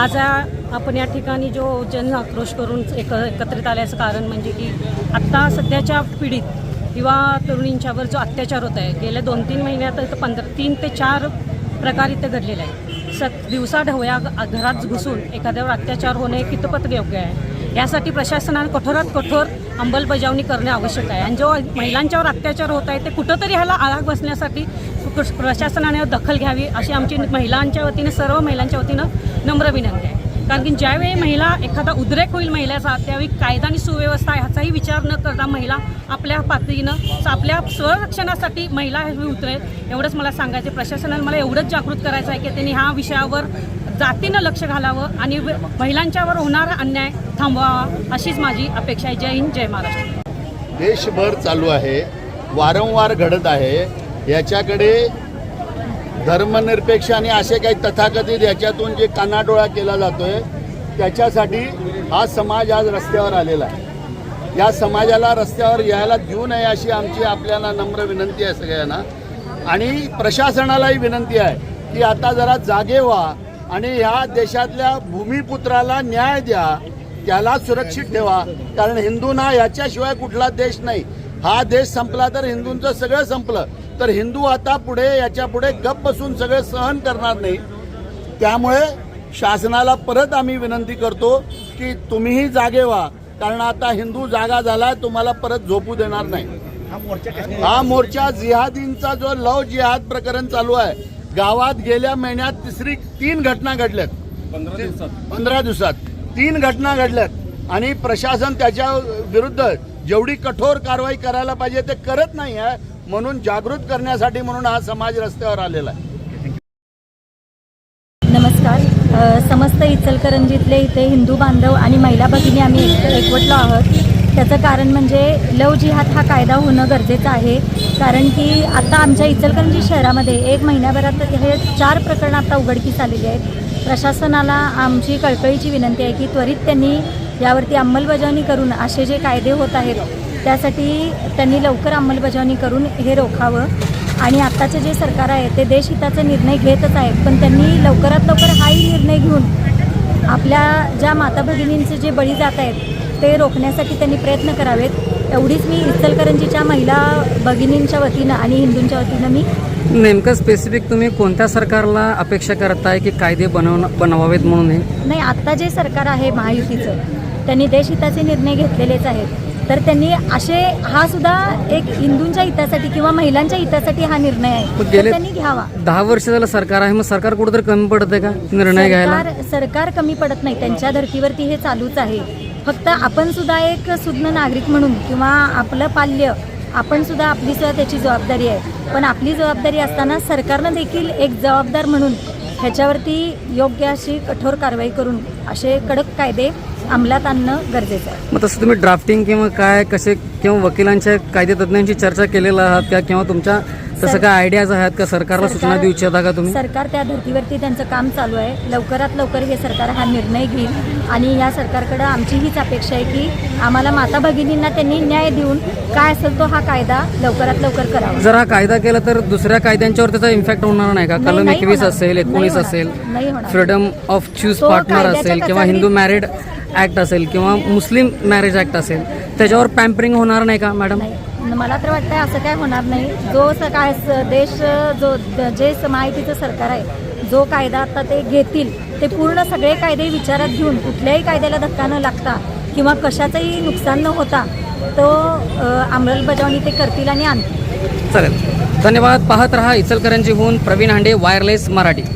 आज आपण या ठिकाणी जो जन आक्रोश करून एक एकत्रित आल्याचं कारण म्हणजे की आत्ता सध्याच्या पिढीत किंवा तरुणींच्यावर जो अत्याचार होत आहे गेल्या दोन तीन महिन्यात पंधरा तीन ते चार प्रकार इथे घडलेला आहे सत दिवसा ढवळ्या घरात घुसून एखाद्यावर अत्याचार होणे कितपत योग्य आहे? यासाठी प्रशासनाने कठोरात कठोर अंमलबजावणी करणे आवश्यक आहे. आणि जो महिलांच्यावर अत्याचार होत आहे ते कुठंतरी ह्याला आळा बसण्यासाठी प्रशासनाने दखल घ्यावी अशी आमची महिलांच्या वतीनं सर्व महिलांच्या वतीनं नम्र विनंती आहे. कारण की ज्यावेळी महिला एखादा उद्रेक होईल महिलेचा त्यावेळी कायदा आणि सुव्यवस्था ह्याचाही विचार न करता महिला आपल्या पातळीनं आपल्या स्वरक्षणासाठी महिला हे उतरेल एवढंच मला सांगायचं आहे. प्रशासनाने मला एवढंच जागृत करायचं आहे की त्यांनी ह्या विषयावर जातीनं लक्ष घालावं आणि महिलांच्यावर होणारा अन्याय थांबवावा अशीच माझी अपेक्षा आहे. जय हिंद जय महाराष्ट्र. देशभर चालू आहे वारंवार घडत आहे. याच्याकडे धर्मनिरपेक्ष आणि असे काही तथाकथित याच्यातून जे कानाडोळा केला जातोय त्याच्यासाठी हा समाज आज रस्त्यावर आलेला आहे. या समाजाला रस्त्यावर यायला देऊ नये अशी आमची आपल्याला नम्र विनंती आहे सगळ्यांना. आणि प्रशासनालाही विनंती आहे की आता जरा जागे व्हा आणि ह्या देशातल्या भूमिपुत्राला न्याय द्या त्याला सुरक्षित ठेवा. कारण हिंदूंना याच्याशिवाय कुठला देश नाही. हा देश संपला तर हिंदूंचं सगळं संपलं. तर हिंदू आता पुढे याच्यापुढे गप बसून सगळं सहन करणार नाही. त्यामुळे शासनाला परत आम्ही विनंती करतो की तुम्हीही जागे व्हा. कारण आता हिंदू जागा झाला तुम्हाला परत झोपू देणार नाही. हा मोर्चा जिहादींचा जो लव जिहाद प्रकरण चालू आहे गावात गेल्या महिन्यात तिसरी तीन घटना घडल्यात. पंधरा दिवसात. तीन घटना घडल्यात. आणि प्रशासन त्याच्या विरुद्ध जेवढी कठोर कारवाई करायला पाहिजे ते करत नाही आहे. म्हणून जागृत करण्यासाठी म्हणून हा समाज रस्त्यावर आलेला आहे. नमस्कार. समस्त इचलकरंजीतले इथे हिंदू बांधव आणि महिला भगिनी आम्ही एक एकवटलो आहोत. त्याचं कारण म्हणजे लव जिहाद हा कायदा होणं गरजेचं आहे. कारण की आता आमच्या इचलकरंजी शहरामध्ये एक महिन्याभरात हे चार प्रकरणं आता उघडकीस आलेली आहेत. प्रशासनाला आमची कळकळीची विनंती आहे की त्वरित त्यांनी यावरती अंमलबजावणी करून असे जे कायदे होत आहेत त्यासाठी त्यांनी लवकर अंमलबजावणी करून हे रोखावं. आणि आत्ताचे जे सरकार आहे ते देशहिताचा निर्णय घेतच आहे. पण त्यांनी लवकरात लवकर हाही निर्णय घेऊन आपल्या ज्या माता भगिनींचे जे बळी जात आहेत ते रोखण्यासाठी त्यांनी प्रयत्न करावेत. एवढीच मी इचलकरंजीच्या महिला भगिनींच्या वतीनं आणि हिंदूंच्या वतीनं मी नेमकं स्पेसिफिक तुम्ही कोणत्या सरकारला अपेक्षा करताय की कायदे बनवण बनवावेत म्हणून नाही आत्ता जे सरकार आहे महायुतीचं त्यांनी देशहिताचे निर्णय घेतलेलेच आहेत. तर त्यांनी असे हा सुद्धा एक हिंदूंच्या हितासाठी किंवा महिलांच्या हितासाठी हा निर्णय आहे. मग तर गेले- त्यांनी घ्यावा. दहा वर्ष झालं सरकार आहे मग सरकार कुठेतरी कमी पडतंय का निर्णय घ्यायला? सरकार सरकार कमी पडत नाही. त्यांच्या धर्तीवरती हे चालूच आहे. फक्त आपण सुद्धा एक सुज्ञ नागरिक म्हणून किंवा आपलं पाल्य आपण सुद्धा आपली सुद्धा त्याची जबाबदारी आहे. पण आपली जबाबदारी असताना सरकारनं देखील एक जबाबदार म्हणून ह्याच्यावरती योग्य अशी कठोर कारवाई करून असे कडक कायदे अंमलात आणणं गरजेचं आहे. मग तसं तुम्ही ड्राफ्टिंग किंवा काय कसे किंवा वकिलांच्या कायदे तज्ज्ञांची चर्चा केलेला आहात का? किंवा तुमच्या तसं काय आयडियाज आहात का? सरकारला सूचना देऊ इच्छिता का तुम्ही? सरकार त्या धर्तीवरती त्यांचं काम चालू आहे. लवकरात लवकर हे सरकार हा निर्णय घेईल. आणि या सरकारकडं आमची हीच अपेक्षा आहे की आम्हाला माता भगिनींना त्यांनी न्याय देऊन काय असेल तो हा कायदा लवकरात लवकर करावा. जर हा कायदा केला तर दुसऱ्या कायद्यांच्यावर त्याचा इम्पॅक्ट होणार नाही का? नाही, कलम नाही एकवीस होणार. असेल नाही एकोणीस होणार. असेल नाही होणार. Freedom of choose to partner कायद्याच्या असेल किंवा कचारीत- हिंदू मॅरिड ऍक्ट असेल किंवा मुस्लिम मॅरेज ऍक्ट असेल त्याच्यावर पॅम्परिंग होणार नाही का मॅडम नाही. मला तर वाटतं असं काय होणार नाही. जो स- काय देश जो जे महायुतीचं सरकार आहे जो कायदा आता ते घेतील ते पूर्ण सगळे कायदे विचारात घेऊन कुठल्याही कायद्याला धक्का न लागता किंवा कशाचंही नुकसान न होता तो अंमलबजावणी ते करतील आणि आणतील. चालेल. धन्यवाद. पाहत रहा इचलकरंजीहून प्रवीण हांडे वायरलेस मराठी.